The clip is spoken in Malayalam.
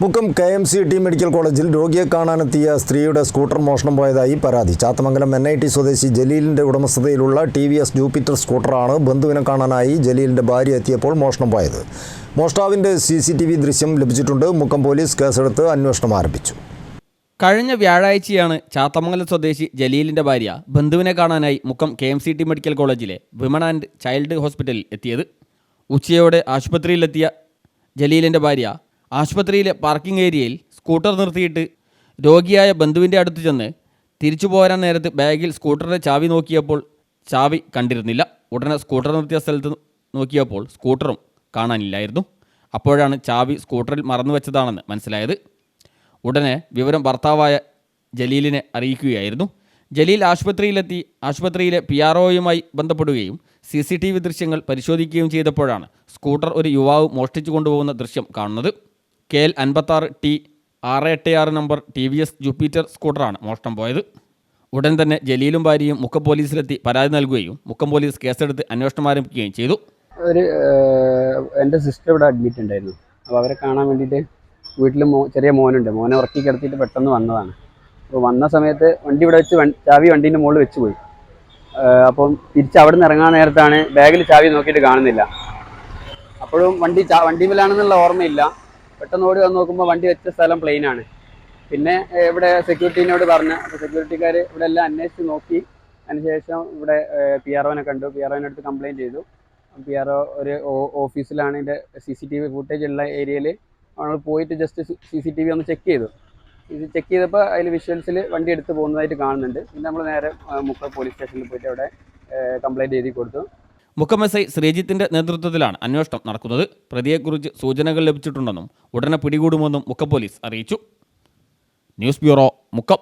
Mukkam K M C T medical കോളേജിൽ രോഗിയെ കാണാനെത്തിയ സ്ത്രീയുടെ സ്കൂട്ടർ മോഷണം പോയതായി പരാതി. ചാത്തമംഗലം എൻ ഐ ടി സ്വദേശി ജലീലിന്റെ ഉടമസ്ഥതയിലുള്ള ടി വി എസ് ജൂപ്പിറ്റർ സ്കൂട്ടറാണ് ബന്ധുവിനെ കാണാനായി ജലീലിന്റെ ഭാര്യ എത്തിയപ്പോൾ മോഷണം പോയത്. മോഷ്ടാവിന്റെ സി സി ടി വി ദൃശ്യം ലഭിച്ചിട്ടുണ്ട്. മുക്കം പോലീസ് കേസെടുത്ത് അന്വേഷണം ആരംഭിച്ചു. കഴിഞ്ഞ വ്യാഴാഴ്ചയാണ് ചാത്തമംഗലം സ്വദേശി ജലീലിന്റെ ഭാര്യ ബന്ധുവിനെ കാണാനായി Mukkam K M C T medical കോളേജിലെ വിമൺ ആൻഡ് ചൈൽഡ് ഹോസ്പിറ്റലിൽ എത്തിയത്. ഉച്ചയോടെ ആശുപത്രിയിലെത്തിയ ജലീലിന്റെ ഭാര്യ ആശുപത്രിയിലെ പാർക്കിംഗ് ഏരിയയിൽ സ്കൂട്ടർ നിർത്തിയിട്ട് രോഗിയായ ബന്ധുവിന്റെ അടുത്ത് ചെന്ന് തിരിച്ചു പോരാൻ നേരത്ത് ബാഗിൽ സ്കൂട്ടറിന്റെ ചാവി നോക്കിയപ്പോൾ ചാവി കണ്ടിരുന്നില്ല. ഉടനെ സ്കൂട്ടർ നിർത്തിയ സ്ഥലത്ത് നോക്കിയപ്പോൾ സ്കൂട്ടറും കാണാനില്ലായിരുന്നു. അപ്പോഴാണ് ചാവി സ്കൂട്ടറിൽ മറന്നു വെച്ചതാണെന്ന് മനസ്സിലായത്. ഉടനെ വിവരം ഭർത്താവായ ജലീലിനെ അറിയിക്കുകയായിരുന്നു. ജലീൽ ആശുപത്രിയിലെത്തി ആശുപത്രിയിലെ പി ആർ ഒയുമായി ബന്ധപ്പെടുകയും സി സി ടി വി ദൃശ്യങ്ങൾ പരിശോധിക്കുകയും ചെയ്തപ്പോഴാണ് സ്കൂട്ടർ ഒരു യുവാവ് മോഷ്ടിച്ചു കൊണ്ടുപോകുന്ന ദൃശ്യം കാണുന്നത്. കെ എൽ അൻപത്താറ് ടി ആറ് എട്ട് ആറ് number T V S Jupiter സ്കൂട്ടറാണ് മോഷണം പോയത്. ഉടൻ തന്നെ ജലീലും ഭാര്യയും മുക്കം പോലീസിലെത്തി പരാതി നൽകുകയും മുക്കം പോലീസ് കേസെടുത്ത് അന്വേഷണം ആരംഭിക്കുകയും ചെയ്തു. ഒരു എന്റെ സിസ്റ്റർ ഇവിടെ അഡ്മിറ്റ് ഉണ്ടായിരുന്നു. അപ്പോൾ അവരെ കാണാൻ വേണ്ടിയിട്ട് വീട്ടിൽ മോ ചെറിയ മോനുണ്ട്. മോനെ ഉറക്കി കിടത്തിയിട്ട് പെട്ടെന്ന് വന്നതാണ്. അപ്പോൾ വന്ന സമയത്ത് വണ്ടി ഇവിടെ വെച്ച് ചാവി വണ്ടീന്റെ മുകളിൽ വെച്ച് പോയി. അപ്പം തിരിച്ച് അവിടെ നിന്ന് ഇറങ്ങാൻ നേരത്താണ് ബാഗിൽ ചാവി നോക്കിയിട്ട് കാണുന്നില്ല. അപ്പോഴും വണ്ടി വണ്ടിയിലാണെന്നുള്ള ഓർമ്മയില്ല. പെട്ടെന്ന് ഓടി വന്ന് നോക്കുമ്പോൾ വണ്ടി വെച്ച സ്ഥലം പ്ലെയിൻ ആണ്. പിന്നെ ഇവിടെ സെക്യൂരിറ്റീനോട് പറഞ്ഞു. അപ്പോൾ സെക്യൂരിറ്റിക്കാർ ഇവിടെ എല്ലാം അന്വേഷിച്ച് നോക്കി. അതിനുശേഷം ഇവിടെ പി ആർ ഒനെ കണ്ടു. പി ആർ ഒനെ അടുത്ത് കംപ്ലയിന്റ് ചെയ്തു. പി ആർ ഒ ഒരു ഓഫീസിലാണ് ഇതിന്റെ C C T V footage ഉള്ള ഏരിയയിൽ നമ്മൾ പോയിട്ട് just C C T V ഒന്ന് ചെക്ക് ചെയ്തു. ഇത് ചെക്ക് ചെയ്തപ്പോൾ അതിൽ വിഷ്വൽസിൽ വണ്ടി എടുത്ത് പോകുന്നതായിട്ട് കാണുന്നുണ്ട്. പിന്നെ നമ്മൾ നേരെ മുക്ക പോലീസ് സ്റ്റേഷനിൽ പോയിട്ട് അവിടെ കംപ്ലയിന്റ് എഴുതി കൊടുത്തു. മുക്കം ഐ ശ്രീജിത്തിന്റെ നേതൃത്വത്തിലാണ് അന്വേഷണം നടക്കുന്നത്. പ്രതിയെക്കുറിച്ച് സൂചനകൾ ലഭിച്ചിട്ടുണ്ടെന്നും ഉടനെ പിടികൂടുമെന്നും മുക്കം പോലീസ് അറിയിച്ചു. News bureau Mukkam.